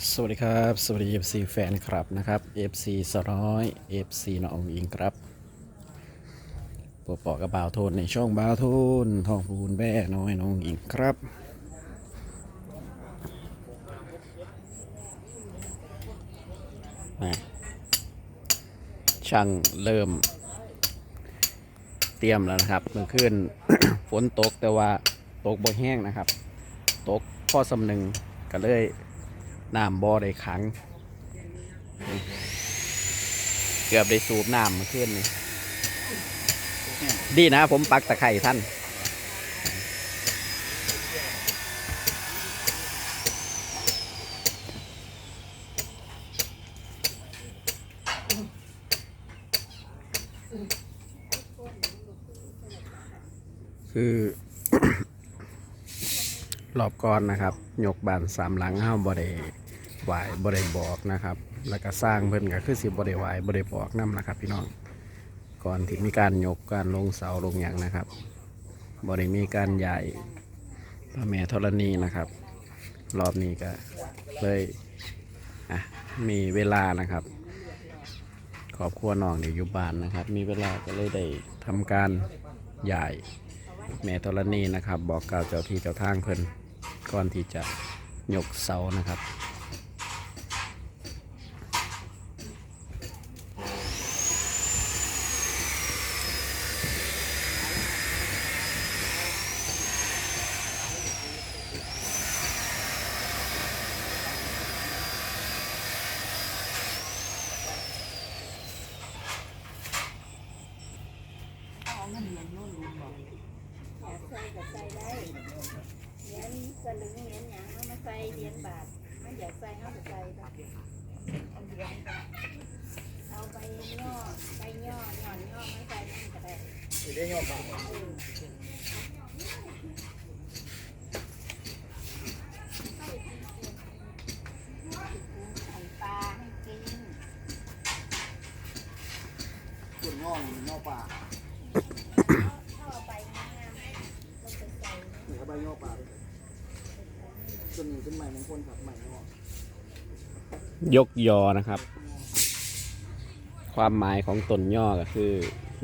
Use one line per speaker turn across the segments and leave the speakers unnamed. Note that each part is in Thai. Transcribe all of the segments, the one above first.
สวัสดีครับ สวัสดี FC แฟนคลับนะครับ FC สร้อย FC น้องอิงครับปอปอกับบาวโทนในช่องบาวโทนทองพูนแบ่น้อยน้องอิงครับ ช่างเริ่ม เตรียมแล้วนะครับเมื่อคืนฝนตกแต่ว่าตกบ่แห้งนะครับ ตกพ่อสำนึงก็เลย น้ำบ่อได้ขัง เกือบได้สูบน้ำเมื่อคืนนี้ดีนะผมปักตะไคร่ท่านคือรอบก่อนนะครับ ยกบานสามหลังห้าบ่ได้ ไหวบ่ได้บอกนะครับ แล้วก็สร้างเพิ่นก็คือสิบ่ได้ไหวบ่ได้บอกนํนะครับ พี่น้องก่อนที่มีการยกการลงเสาลงอย่างนะครับบ่ได้มีการใหญ่พระแม่ธรณีนะครับ รอบนี้ก็เลยอะมีเวลานะครับครอบครัวน้องเดี๋ยวอยู่บ้านนะครับ มีเวลาก็เลยได้ทำการใหญ่แม่ธรณีนะครับ บอกกล่าวเจ้าที่เจ้าทางเพิ่นก่อนที่จะยกเสานะครับ อยาก
ใส่ก็ใส่ได้เหรียญสลึงเหรียญหยังเอามาใส่เหรียญบาทมันอยากใส่เอาก็ใส่ไปเอาเหรียญไปเอาไปย่อไปย่อย่อนย่อไม่ใส่มันก็ได้
ได้ยอมบาท
ใส่ปลาให้กิน
ส่วนงอกงอกป่
อปงา มๆเราจะใส่
หรือใบงอกป่าส่วนนี้เป็นใหม่มงคลครับใหม่งอก
ยกยอนะครับ ความหมายของตนย่อก็คือ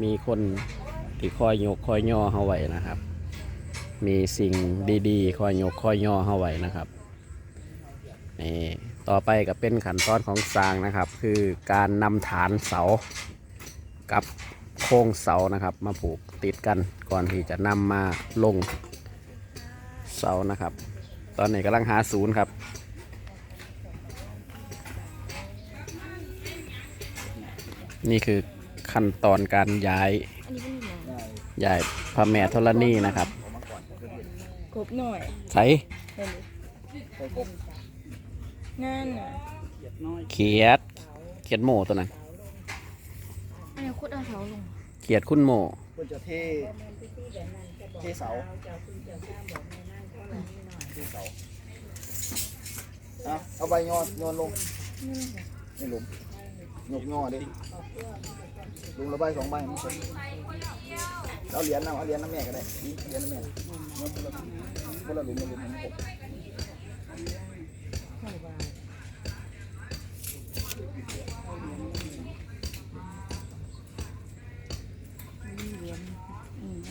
มีคนที่คอยยกคอยย่อเฮาไว้นะครับ มีสิ่งดีๆ คอยยกคอยย่อเฮาไว้นะครับนี่ต่อไปก็เป็นขั้นตอนของสร้างนะครับ คือการนำฐานเสากับ โครงเสานะครับ มาผูกติดกันก่อนที่จะนำมาลงเสานะครับ ตอนนี้กำลังหาศูนย์ครับนี่คือขั้นตอนการย้าย
อันนี้เป็นหยัง
ได้
ย้ายพระแม่ธรณีนะครับ
ออกมาก่อนเพื่อน
กบหน่อย
ใส่
เห็น
ไปกบ
นั่นน่ะ
เหยียดน้อย
เขียดเขียดโมตัวนั้น
อันนี้คุดเอาเสาลง
เขียดคุณโม
เพื่อนจะเทเทเสาเทเสาเอาเอาใบงอนงอนลงนี่หลุมยกงอดิลุงละใบสองใบมันคนเอาเหรียญเอาเอาเหรียญน้ำแม่ก็ได้เหรียญน้ำแม่คนละหลุมละหลุมมันก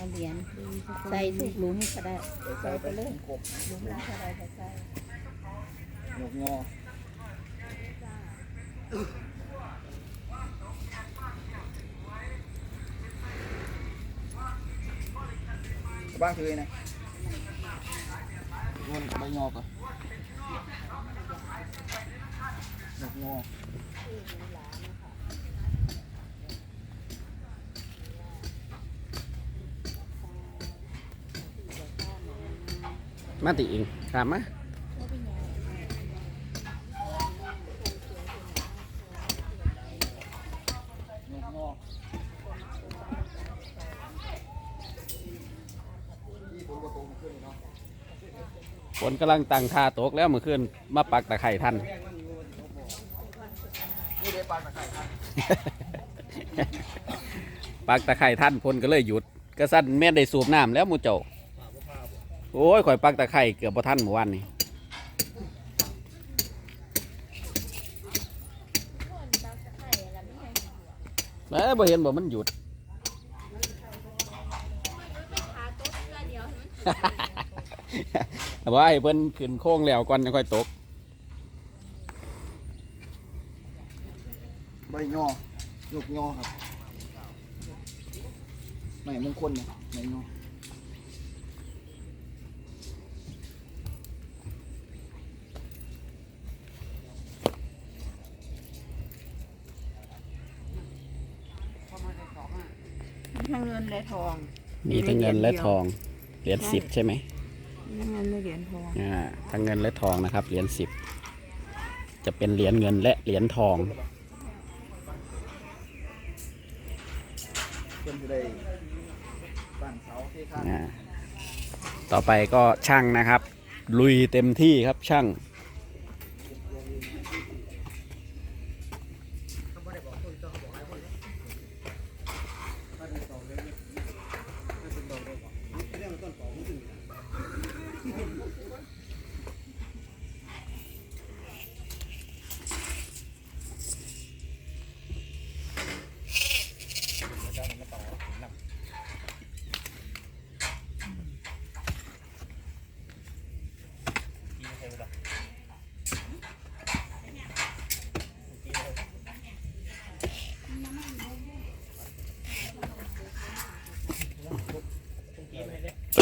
เอาเหรียญใส่ทุกหลุมก็ได้
ใส่ไปเลยกบ
หลุมละเท่าไรก็ใส่
ยกงอบ้างคือไงงอนใบงอก่อนยกงอ
มาติอิงถามมา
ยกงอที่ผมก็โตมาขึ้นเนาะ
ฝนกำลังตั้งท่าตกแล้วเมื่อคืนมาปักตะไคร่ท่าน
ปั
กตะไคร่ท่านฝนก็เลยหยุดก็สั้นแม่ได้สูบน้ำแล้วมูเจ้า โอ้ยข่อยปักตะไคร่เกือบพอท่านหมู่วันนี่แม่บ่เห็นบ่มันหยุด
ว่า
ให้เพิ่นขึ้นโค้งแล้วก่อนจะค่อยตก
ใบงอลูกงอครับ ไม่มงคลเนี่ยใบ
งอ และทอง
มีทั้งเงินและทอง เหรียญสิบใช่ไหม
ทั้งเงินและเหรียญทอง
อ่าทั้งเงินและทองนะครับ เหรียญสิบจะเป็นเหรียญเงินและเหรียญทอง
เพื่อนจะได้ตั้งเสาเทคาน
อ่าต่อไปก็ช่างนะครับ ลุยเต็มที่ครับช่าง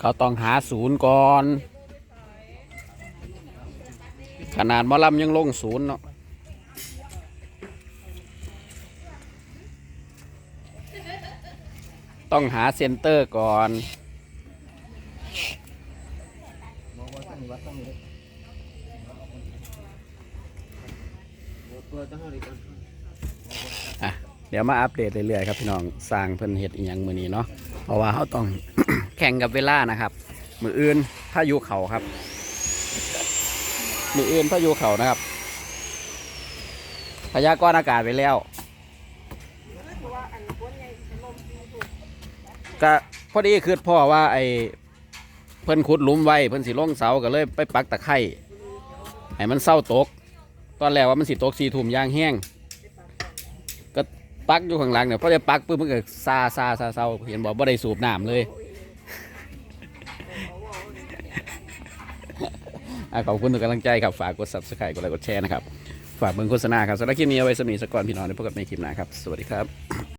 เขาต้องหาศูนย์ก่อน ขนาดมอลำยังลงศูนย์เนาะต้องหาเซนเตอร์ก่อน
บอกว่าตั้งวัดตั้งนี้เปิดตั้งอะไรกัน
อะเดี๋ยวมาอัปเดตเรื่อยๆครับพี่น้องสร้างเพิ่นเฮ็ดอีหยังมือนี้เนาะ ราะว่าเขาต้องแข่งกับเวลานะครับ มืออื่นพายุเขาครับ มืออื่นพายุเขานะครับ พยากรณ์อากาศไปแล้วก็พอดีคือพ่อว่าไอ้เพิ่นขุดหลุมไว้เพิ่นสิลงเสาก็เลยไปปักตะไคร่ให้มันเศร้าตก ตอนแรกว่ามันสิตกสีทุ่มยางแห้ง ปักอยู่ข้างหลังเนี่ยพอจะปักปุ๊บมันก็ซาซาซาเศร้าเห็นบอกว่าได้สูบน้ำเลยขอบคุณทุกกำลังใจครับ ฝากกด subscribe กดไลค์กดแชร์นะครับ ฝากเบิ่งโฆษณาครับสำหรับคลิปนี้เอาไว้สำนีสกก่อนพี่น้องในพบกันในคลิปหน้าครับ สวัสดีครับ